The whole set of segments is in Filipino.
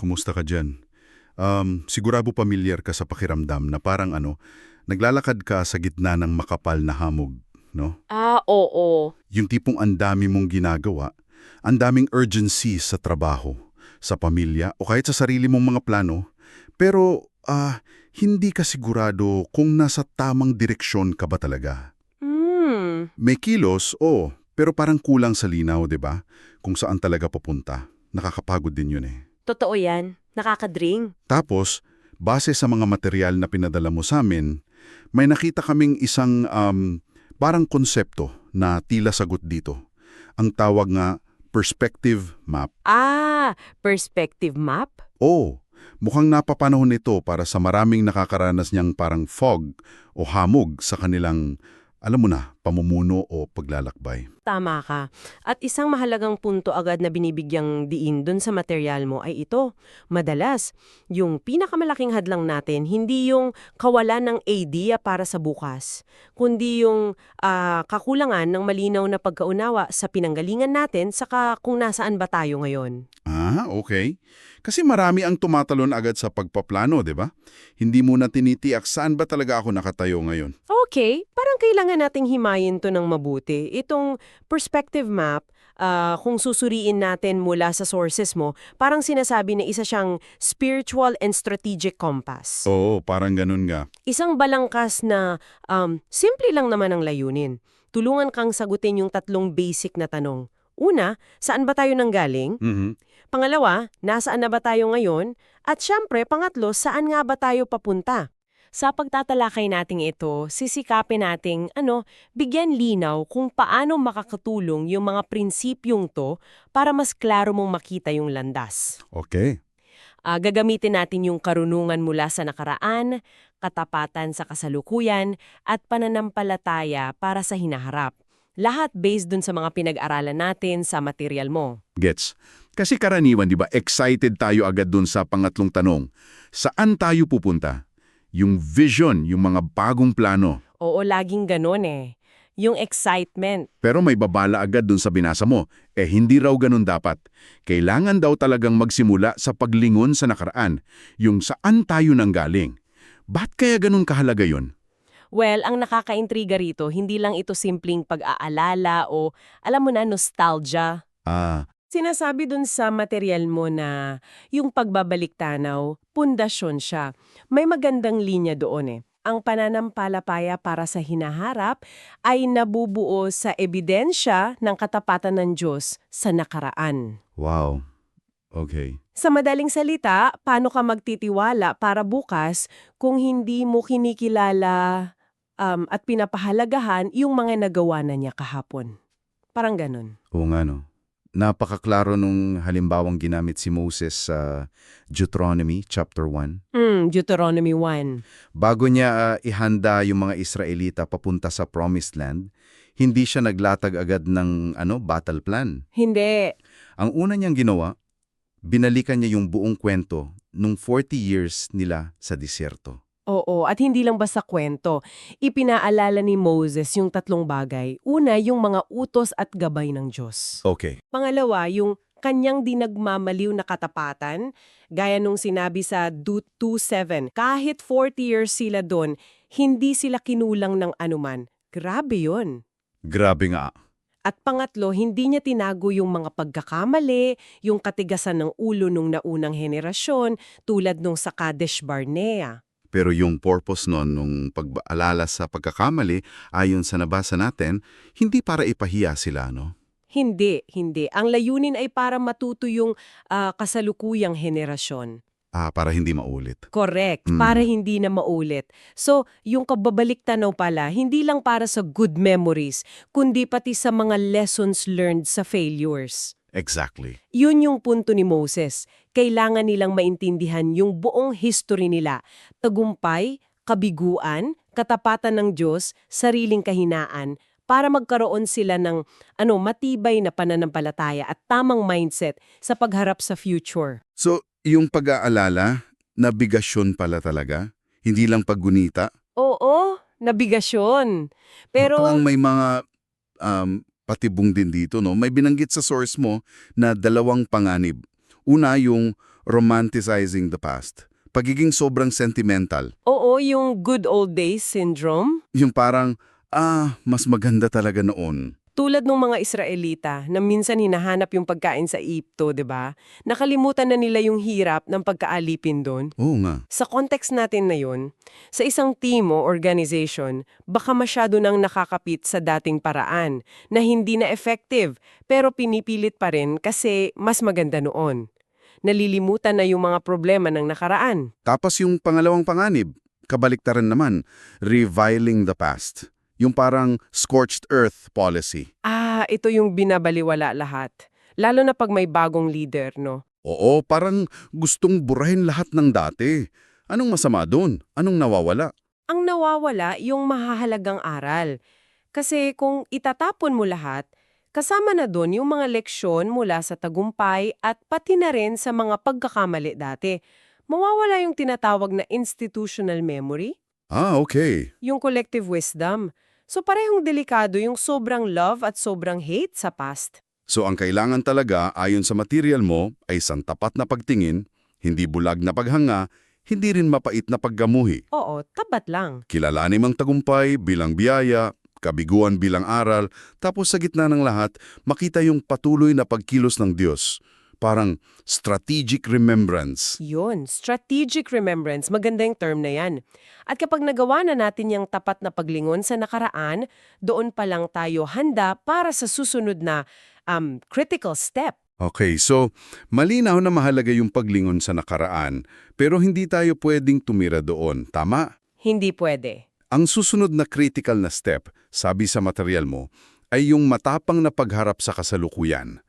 kumusta ka dyan? Um, sigurado pamilyar ka sa pakiramdam na parang ano, naglalakad ka sa gitna ng makapal na hamog, no? Ah, oo. Yung tipong ang dami mong ginagawa, ang daming urgency sa trabaho, sa pamilya, o kahit sa sarili mong mga plano, pero ah, hindi ka sigurado kung nasa tamang direksyon ka ba talaga. Hmm. May kilos, oo, pero parang kulang sa linaw, 'di ba? Kung saan talaga papunta. Nakakapagod din 'yun eh. Totoo yan. Nakakadring. Tapos, base sa mga material na pinadala mo sa amin, may nakita kaming isang um, parang konsepto na tila sagot dito. Ang tawag nga perspective map. Ah, perspective map? Oo, mukhang napapanahon ito para sa maraming nakakaranas niyang parang fog o hamog sa kanilang, alam mo na, pamumuno o paglalakbay. Tama ka. At isang mahalagang punto agad na binibigyang diin dun sa material mo ay ito. Madalas, yung pinakamalaking hadlang natin, hindi yung kawalan ng idea para sa bukas, kundi yung ah, kakulangan ng malinaw na pagkaunawa sa pinanggalingan natin saka kung nasaan ba tayo ngayon. Ah, okay. Kasi marami ang tumatalon agad sa pagpaplano, di ba? Hindi mo na tinitiyak saan ba talaga ako nakatayo ngayon. Okay, parang kailangan nating himayin to ng mabuti. Itong perspective map, ah, kung susuriin natin mula sa sources mo, parang sinasabi na isa siyang spiritual and strategic compass. Oo, parang ganun nga. Isang balangkas na um, simple lang naman ang layunin. Tulungan kang sagutin yung tatlong basic na tanong. Una, saan ba tayo nanggaling? Mhm. Pangalawa, nasaan na ba tayo ngayon? At syempre, pangatlo, saan nga ba tayo papunta? Sa pagtatalakay nating ito, sisikapin nating ano, bigyan linaw kung paano makakatulong yung mga prinsipyong to para mas klaro mong makita yung landas. Okay. Ah, gagamitin natin yung karunungan mula sa nakaraan, katapatan sa kasalukuyan, at pananampalataya para sa hinaharap. Lahat based dun sa mga pinag-aralan natin sa material mo. Gets. Kasi karaniwan, di ba, excited tayo agad dun sa pangatlong tanong. Saan tayo pupunta? Yung vision, yung mga bagong plano. Oo, laging ganon eh. Yung excitement. Pero may babala agad dun sa binasa mo. Eh, hindi raw ganun dapat. Kailangan daw talagang magsimula sa paglingon sa nakaraan. Yung saan tayo nanggaling. Ba't kaya ganun kahalaga yun? Well, ang nakakaintriga rito, hindi lang ito simpleng pag-aalala o, alam mo na, nostalgia. Ah, Sinasabi dun sa material mo na yung pagbabalik tanaw, pundasyon siya. May magandang linya doon eh. Ang pananampalataya para sa hinaharap ay nabubuo sa ebidensya ng katapatan ng Diyos sa nakaraan. Wow. Okay. Sa madaling salita, paano ka magtitiwala para bukas kung hindi mo kinikilala um, at pinapahalagahan yung mga nagawa na niya kahapon? Parang ganun. Oo nga no. Napakaklaro nung halimbawang ginamit si Moses sa Deuteronomy chapter 1. Mm, Deuteronomy 1. Bago niya ah, ihanda yung mga Israelita papunta sa Promised Land, hindi siya naglatag agad ng ano battle plan. Hindi. Ang una niyang ginawa, binalikan niya yung buong kwento nung 40 years nila sa disyerto. Oo, at hindi lang basta kwento. Ipinaalala ni Moses yung tatlong bagay. Una, yung mga utos at gabay ng Diyos. Okay. Pangalawa, yung kanyang dinagmamaliw na katapatan, gaya nung sinabi sa Dut 2.7. Kahit 40 years sila doon, hindi sila kinulang ng anuman. Grabe yon. Grabe nga. At pangatlo, hindi niya tinago yung mga pagkakamali, yung katigasan ng ulo nung naunang henerasyon, tulad nung sa Kadesh Barnea. Pero yung purpose nun, nung pag-aalala sa pagkakamali, ayon sa nabasa natin, hindi para ipahiya sila, no? Hindi, hindi. Ang layunin ay para matuto yung ah, kasalukuyang henerasyon. Ah, para hindi maulit. Correct, Mm. para hindi na maulit. So, yung kababalik tanaw pala, hindi lang para sa good memories, kundi pati sa mga lessons learned sa failures. Exactly. Yun yung punto ni Moses. Kailangan nilang maintindihan yung buong history nila. Tagumpay, kabiguan, katapatan ng Diyos, sariling kahinaan, para magkaroon sila ng ano matibay na pananampalataya at tamang mindset sa pagharap sa future. So, yung pag-aalala, nabigasyon pala talaga? Hindi lang paggunita? Oo, nabigasyon. Pero Parang may mga um, patibong din dito, no? May binanggit sa source mo na dalawang panganib. Una, yung romanticizing the past. Pagiging sobrang sentimental. Oo, yung good old days syndrome. Yung parang, ah, mas maganda talaga noon. Tulad ng mga Israelita na minsan hinahanap yung pagkain sa Egypto, 'di ba? Nakalimutan na nila yung hirap ng pagkaalipin doon. Oo nga. Sa context natin na yun, sa isang team o organization, baka masyado nang nakakapit sa dating paraan na hindi na effective pero pinipilit pa rin kasi mas maganda noon. Nalilimutan na yung mga problema ng nakaraan. Tapos yung pangalawang panganib, kabaliktaran naman, reviling the past. Yung parang scorched earth policy. Ah, ito yung binabaliwala lahat. Lalo na pag may bagong leader, no? Oo, parang gustong burahin lahat ng dati. Anong masama doon? Anong nawawala? Ang nawawala yung mahahalagang aral. Kasi kung itatapon mo lahat, kasama na doon yung mga leksyon mula sa tagumpay at pati na rin sa mga pagkakamali dati. Mawawala yung tinatawag na institutional memory, Ah, okay. yung collective wisdom. So parehong delikado yung sobrang love at sobrang hate sa past. So ang kailangan talaga ayon sa material mo ay isang tapat na pagtingin, hindi bulag na paghanga, hindi rin mapait na paggamuhi. Oo, tabat lang. Kilalanin mang tagumpay bilang biyaya, kabiguan bilang aral, tapos sa gitna ng lahat, makita yung patuloy na pagkilos ng Diyos. Parang strategic remembrance. Yun, strategic remembrance, maganda yung term na yan. At kapag nagawa na natin yung tapat na paglingon sa nakaraan, doon pa lang tayo handa para sa susunod na um, critical step. Okay, so malinaw na mahalaga yung paglingon sa nakaraan, pero hindi tayo pwedeng tumira doon, tama? Hindi pwede. Ang susunod na critical na step, sabi sa material mo, ay yung matapang na pagharap sa kasalukuyan.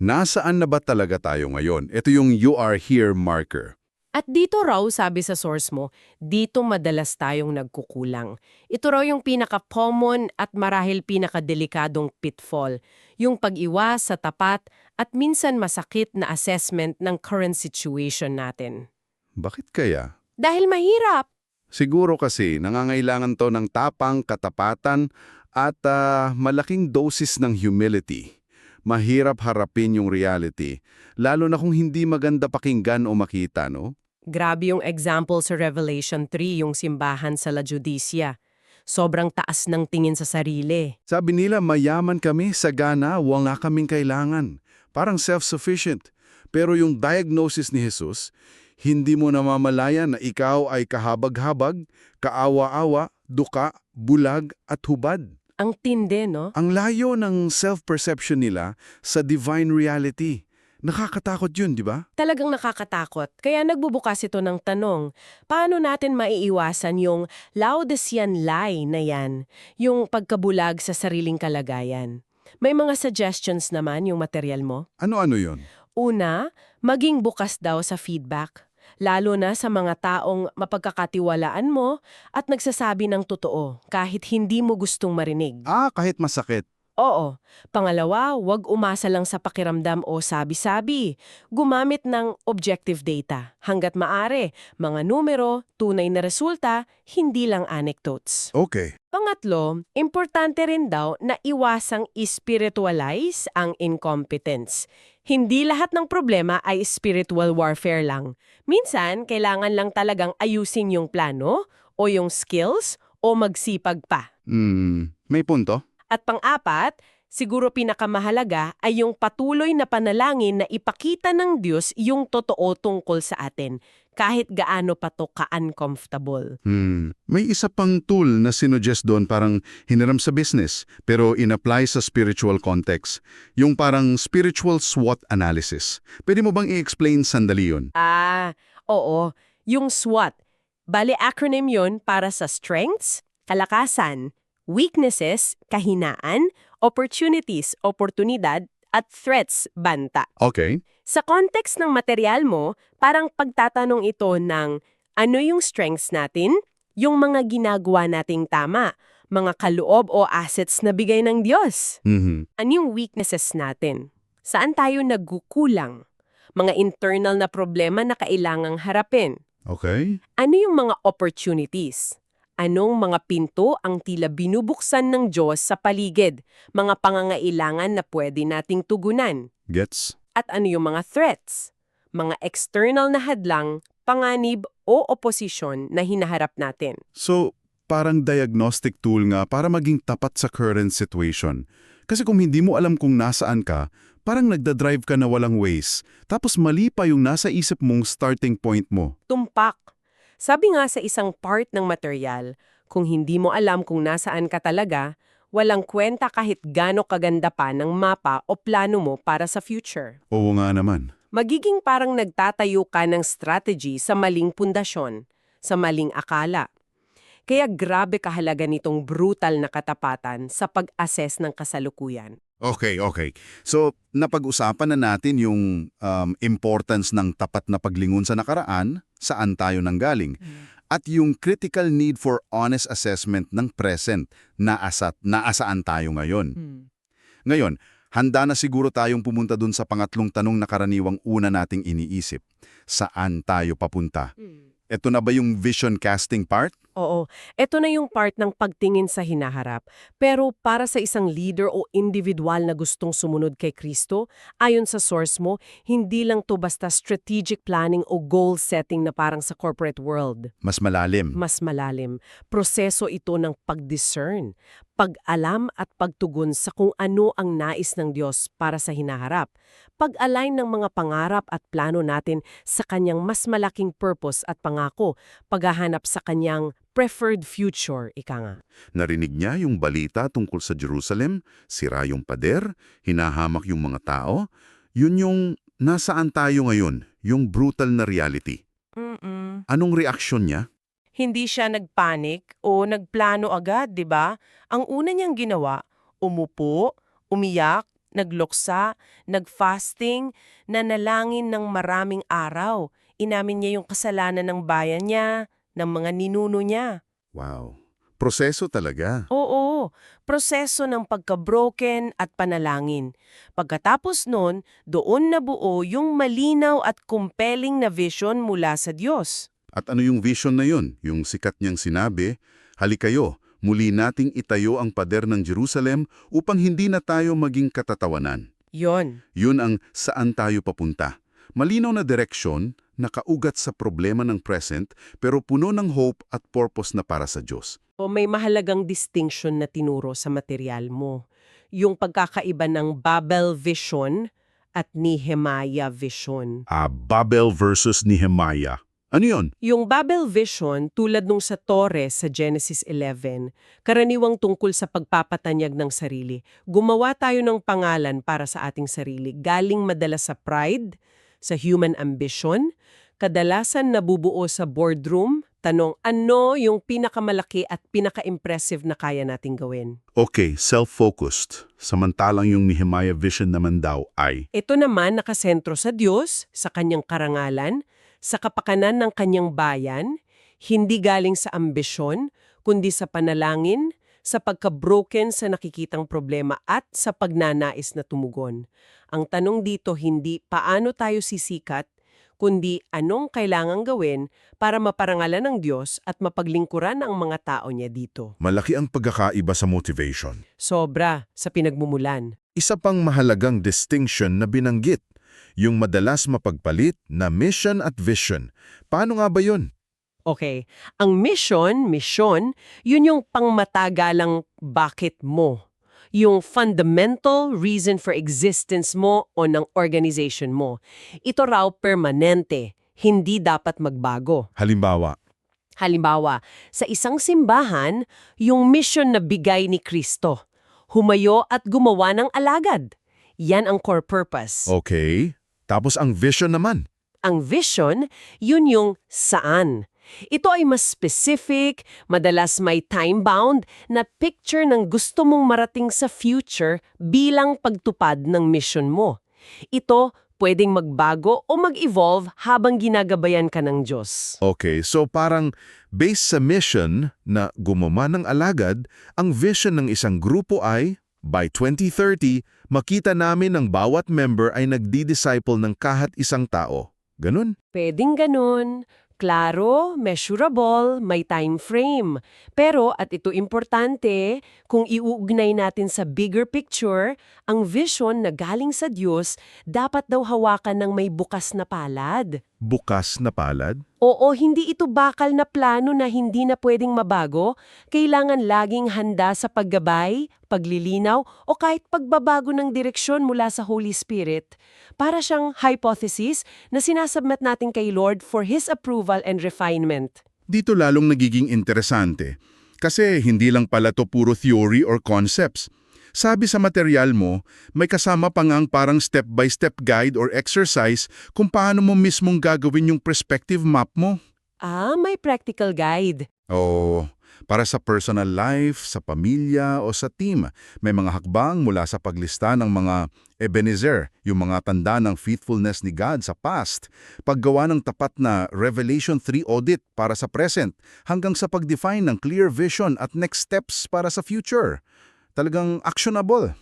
Nasaan na ba talaga tayo ngayon? Ito yung you are here marker. At dito raw, sabi sa source mo, dito madalas tayong nagkukulang. Ito raw yung pinaka-common at marahil pinaka-delikadong pitfall, yung pag-iwas sa tapat at minsan masakit na assessment ng current situation natin. Bakit kaya? Dahil mahirap. Siguro kasi nangangailangan to ng tapang, katapatan, at ah, malaking dosis ng humility. Mahirap harapin yung reality, lalo na kung hindi maganda pakinggan o makita, no? Grabe yung example sa Revelation 3, yung simbahan sa La Judicia. Sobrang taas ng tingin sa sarili. Sabi nila, mayaman kami, sagana, wala kaming kailangan. Parang self-sufficient. Pero yung diagnosis ni Jesus, hindi mo namamalayan na ikaw ay kahabag-habag, kaawa-awa, duka, bulag at hubad. Ang tindi, no? Ang layo ng self-perception nila sa divine reality. Nakakatakot yun, di ba? Talagang nakakatakot. Kaya nagbubukas ito ng tanong, paano natin maiiwasan yung Laodicean lie na yan, yung pagkabulag sa sariling kalagayan? May mga suggestions naman yung material mo. Ano-ano yun? Una, maging bukas daw sa feedback. Lalo na sa mga taong mapagkakatiwalaan mo at nagsasabi ng totoo kahit hindi mo gustong marinig. Ah, kahit masakit. Oo. Pangalawa, huwag umasa lang sa pakiramdam o sabi-sabi. Gumamit ng objective data. Hanggat maari, mga numero, tunay na resulta, hindi lang anecdotes. Okay. Pangatlo, importante rin daw na iwasang spiritualize ang incompetence. Hindi lahat ng problema ay spiritual warfare lang. Minsan, kailangan lang talagang ayusin yung plano o yung skills o magsipag pa. Hmm, may punto? At pang-apat, siguro pinakamahalaga ay yung patuloy na panalangin na ipakita ng Diyos yung totoo tungkol sa atin, kahit gaano pa to ka-uncomfortable. Hmm. May isa pang tool na sinuggest doon parang hiniram sa business pero in-apply sa spiritual context. Yung parang spiritual SWOT analysis. Pwede mo bang i-explain sandali yun? Ah, oo. Yung SWOT. Bali acronym yun para sa strengths, kalakasan, weaknesses, kahinaan, opportunities, oportunidad, at threats, banta. Okay. Sa context ng material mo, parang pagtatanong ito ng ano yung strengths natin, yung mga ginagawa nating tama, mga kaloob o assets na bigay ng Diyos. Mhm. Ano yung weaknesses natin? Saan tayo nagkukulang? Mga internal na problema na kailangang harapin. Okay. Ano yung mga opportunities? Anong mga pinto ang tila binubuksan ng Diyos sa paligid? Mga pangangailangan na pwede nating tugunan? Gets? At ano yung mga threats? mga external na hadlang, panganib o oposisyon na hinaharap natin. So, parang diagnostic tool nga para maging tapat sa current situation. Kasi kung hindi mo alam kung nasaan ka, parang nagdadrive ka na walang ways, tapos mali pa yung nasa isip mong starting point mo. Tumpak. Sabi nga sa isang part ng material, kung hindi mo alam kung nasaan ka talaga, walang kwenta kahit gaano kaganda pa ng mapa o plano mo para sa future. Oo nga naman. Magiging parang nagtatayo ka ng strategy sa maling pundasyon, sa maling akala. Kaya grabe kahalaga nitong brutal na katapatan sa pag-assess ng kasalukuyan. Okay, okay. So, napag-usapan na natin yung um, importance ng tapat na paglingon sa nakaraan, saan tayo nanggaling, at yung critical need for honest assessment ng present, naasat, naasaan tayo ngayon. Ngayon, handa na siguro tayong pumunta dun sa pangatlong tanong na karaniwang una nating iniisip. Saan tayo papunta? Ito na ba yung vision casting part? Oo, ito na yung part ng pagtingin sa hinaharap. Pero para sa isang leader o individual na gustong sumunod kay Kristo, ayon sa source mo, hindi lang to basta strategic planning o goal setting na parang sa corporate world. Mas malalim. Mas malalim, proseso ito ng pag-discern, pag-alam at pagtugon sa kung ano ang nais ng Diyos para sa hinaharap, pag-align ng mga pangarap at plano natin sa kanyang mas malaking purpose at pangako, paghahanap sa kanyang preferred future, ika nga. Narinig niya yung balita tungkol sa Jerusalem, sira yung pader, hinahamak yung mga tao. Yun yung nasaan tayo ngayon, yung brutal na reality. Mm-mm. Anong reaksyon niya? Hindi siya nagpanik o nagplano agad, di ba? Ang una niyang ginawa, umupo, umiyak, nagluksa, nagfasting, nanalangin ng maraming araw. Inamin niya yung kasalanan ng bayan niya, ng mga ninuno niya. Wow. Proseso talaga. Oo, proseso ng pagka-broken at panalangin. Pagkatapos nun, doon nabuo yung malinaw at compelling na vision mula sa Diyos. At ano yung vision na yun? Yung sikat niyang sinabi, Halikayo, muli nating itayo ang pader ng Jerusalem upang hindi na tayo maging katatawanan. Yon. Yun ang saan tayo papunta. Malinaw na direksyon, nakaugat sa problema ng present, pero puno ng hope at purpose na para sa Diyos. O may mahalagang distinction na tinuro sa material mo. Yung pagkakaiba ng Babel vision at Nehemiah vision. Ah, Babel versus Nehemiah. Ano yun? Yung Babel vision, tulad nung sa Torres sa Genesis 11, karaniwang tungkol sa pagpapatanyag ng sarili. Gumawa tayo ng pangalan para sa ating sarili, galing madalas sa pride, sa human ambition, kadalasan nabubuo sa boardroom, tanong ano yung pinakamalaki at pinaka-impressive na kaya nating gawin. Okay, self-focused. Samantalang yung Nehemiah vision naman daw ay Ito naman nakasentro sa Diyos, sa kanyang karangalan, sa kapakanan ng kanyang bayan, hindi galing sa ambisyon, kundi sa panalangin, sa pagka-broken sa nakikitang problema at sa pagnanais na tumugon. Ang tanong dito hindi paano tayo sisikat, kundi anong kailangang gawin para maparangalan ng Diyos at mapaglingkuran ang mga tao niya dito. malaki ang pagkakaiba sa motivation. Sobra sa pinagmumulan. Isa pang mahalagang distinction na binanggit, yung madalas mapagpalit na mission at vision. Paano nga ba yun? Okay. Ang mission, mission, yun yung pangmatagalang bakit mo. Yung fundamental reason for existence mo o ng organization mo. Ito raw permanente, hindi dapat magbago. Halimbawa, Halimbawa, sa isang simbahan, yung mission na bigay ni Kristo. Humayo at gumawa ng alagad. Yan ang core purpose. okay. Tapos ang vision naman. Ang vision, yun yung saan. Ito ay mas specific, madalas may time-bound na picture ng gusto mong marating sa future bilang pagtupad ng mission mo. Ito pwedeng magbago o mag-evolve habang ginagabayan ka ng Diyos. Okay, so parang based sa mission na gumawa ng alagad, ang vision ng isang grupo ay, by 2030, makita namin ang bawat member ay nagdi-disciple ng kahat isang tao. Ganun? Pwedeng ganun, Klaro, measurable, may time frame. Pero, at ito importante, kung iuugnay natin sa bigger picture, ang vision na galing sa Diyos dapat daw hawakan ng may bukas na palad. Bukas na palad? Oo, hindi ito bakal na plano na hindi na pwedeng mabago. Kailangan laging handa sa paggabay, paglilinaw, o kahit pagbabago ng direksyon mula sa Holy Spirit. Para siyang hypothesis na sinasubmit natin kay Lord for His approval and refinement. Dito lalong nagiging interesante. Kasi hindi lang pala to puro theory or concepts. Sabi sa material mo, may kasama pa ngang parang step-by-step guide or exercise kung paano mo mismong gagawin yung perspective map mo. Ah, may practical guide. Oo, para sa personal life, sa pamilya o sa team. May mga hakbang mula sa paglista ng mga Ebenezer, yung mga tanda ng faithfulness ni God sa past, paggawa ng tapat na Revelation 3 audit para sa present, hanggang sa pag-define ng clear vision at next steps para sa future. Talagang actionable.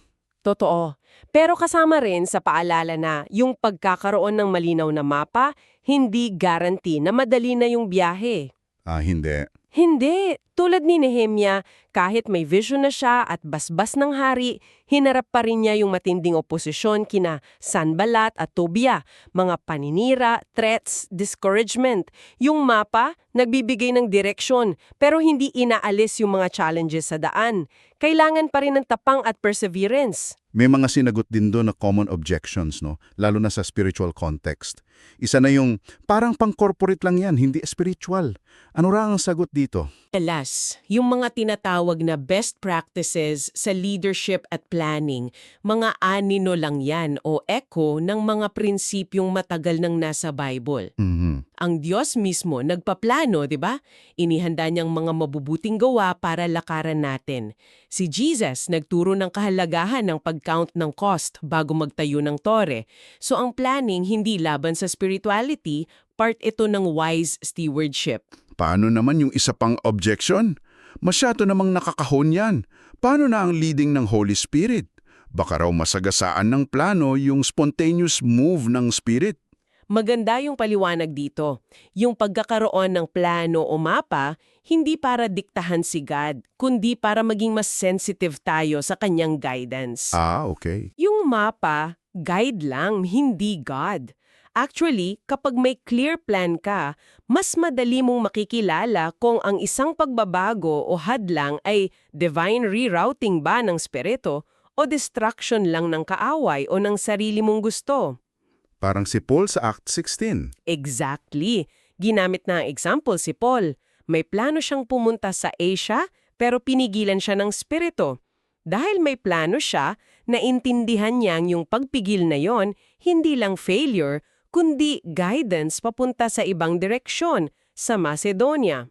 Totoo. Pero kasama rin sa paalala na yung pagkakaroon ng malinaw na mapa, hindi guarantee na madali na yung biyahe. Ah, hindi. Hindi. Tulad ni Nehemia, kahit may vision na siya at basbas ng hari, hinarap pa rin niya yung matinding oposisyon kina Sanbalat at Tobia, mga paninira, threats, discouragement. Yung mapa, nagbibigay ng direksyon, pero hindi inaalis yung mga challenges sa daan. Kailangan pa rin ng tapang at perseverance. May mga sinagot din doon na common objections, no? lalo na sa spiritual context. Isa na yung, parang pang-corporate lang yan, hindi spiritual. Ano ra ang sagot dito? Alas, yung mga tinatawag na best practices sa leadership at planning, mga anino lang yan o echo ng mga prinsipyong matagal nang nasa Bible. Mhm. Ang Diyos mismo nagpaplano, di ba? Inihanda niyang mga mabubuting gawa para lakaran natin. Si Jesus nagturo ng kahalagahan ng pag-count ng cost bago magtayo ng tore. So ang planning hindi laban sa spirituality, part ito ng wise stewardship. Paano naman yung isa pang objection? Masyado namang nakakahon yan. Paano na ang leading ng Holy Spirit? Baka raw masagasaan ng plano yung spontaneous move ng Spirit. Maganda yung paliwanag dito. Yung pagkakaroon ng plano o mapa, hindi para diktahan si God, kundi para maging mas sensitive tayo sa kanyang guidance. Ah, okay. Yung mapa, guide lang, hindi God. Actually, kapag may clear plan ka, mas madali mong makikilala kung ang isang pagbabago o hadlang ay divine rerouting ba ng spirito o distraction lang ng kaaway o ng sarili mong gusto. Parang si Paul sa Act 16. Exactly. Ginamit na ang example si Paul. May plano siyang pumunta sa Asia pero pinigilan siya ng spirito. Dahil may plano siya, naintindihan niyang yung pagpigil na yon hindi lang failure, kundi guidance papunta sa ibang direksyon, sa Macedonia.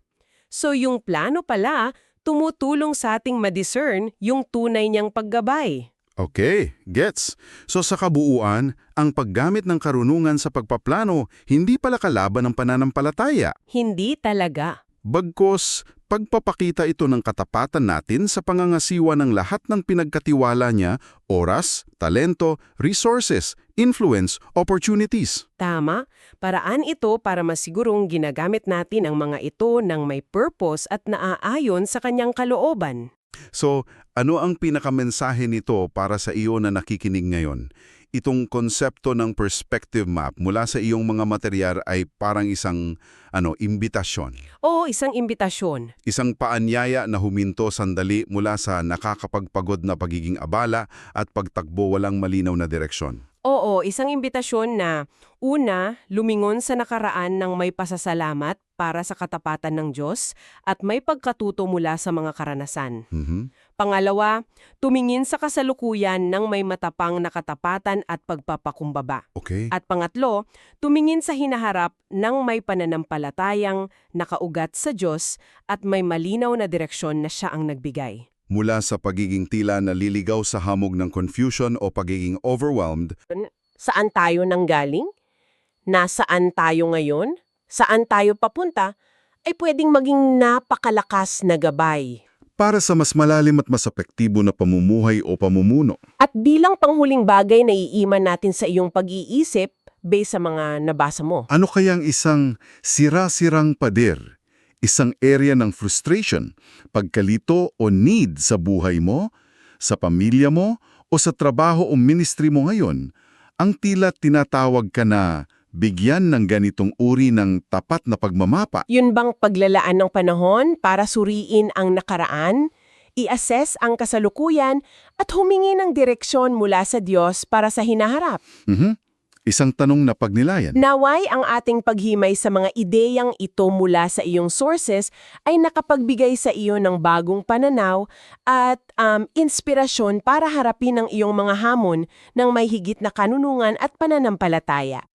So yung plano pala, tumutulong sa ating madiscern yung tunay niyang paggabay. Okay, gets. So sa kabuuan, ang paggamit ng karunungan sa pagpaplano hindi pala kalaban ng pananampalataya. Hindi talaga. Bagkos, pagpapakita ito ng katapatan natin sa pangangasiwa ng lahat ng pinagkatiwala niya, oras, talento, resources, influence, opportunities. Tama, paraan ito para masigurong ginagamit natin ang mga ito ng may purpose at naaayon sa kanyang kalooban. So, ano ang pinakamensahe nito para sa iyo na nakikinig ngayon? Itong konsepto ng perspective map mula sa iyong mga materyal ay parang isang ano, imbitasyon. O isang imbitasyon. Isang paanyaya na huminto sandali mula sa nakakapagpagod na pagiging abala at pagtakbo walang malinaw na direksyon. Oo, isang imbitasyon na una, lumingon sa nakaraan ng may pasasalamat para sa katapatan ng Diyos at may pagkatuto mula sa mga karanasan. Mhm. Pangalawa, tumingin sa kasalukuyan ng may matapang na katapatan at pagpapakumbaba. Okay. At pangatlo, tumingin sa hinaharap ng may pananampalatayang nakaugat sa Diyos at may malinaw na direksyon na siya ang nagbigay. Mula sa pagiging tila naliligaw sa hamog ng confusion o pagiging overwhelmed, Saan tayo nanggaling? Nasaan tayo ngayon? Saan tayo papunta? Ay pwedeng maging napakalakas na gabay. para sa mas malalim at mas epektibo na pamumuhay o pamumuno. At bilang panghuling bagay na iiman natin sa iyong pag-iisip, based sa mga nabasa mo? Ano kayang isang sira-sirang pader? Isang area ng frustration, pagkalito o need sa buhay mo, sa pamilya mo, o sa trabaho o ministry mo ngayon, ang tila tinatawag ka na bigyan ng ganitong uri ng tapat na pagmamapa. Yun bang paglalaan ng panahon para suriin ang nakaraan, i-assess ang kasalukuyan at humingi ng direksyon mula sa Diyos para sa hinaharap? Mhm. Isang tanong na pagnilayan. Naway ang ating paghimay sa mga ideyang ito mula sa iyong sources ay nakapagbigay sa iyo ng bagong pananaw at um, inspirasyon para harapin ang iyong mga hamon ng may higit na kanunungan at pananampalataya.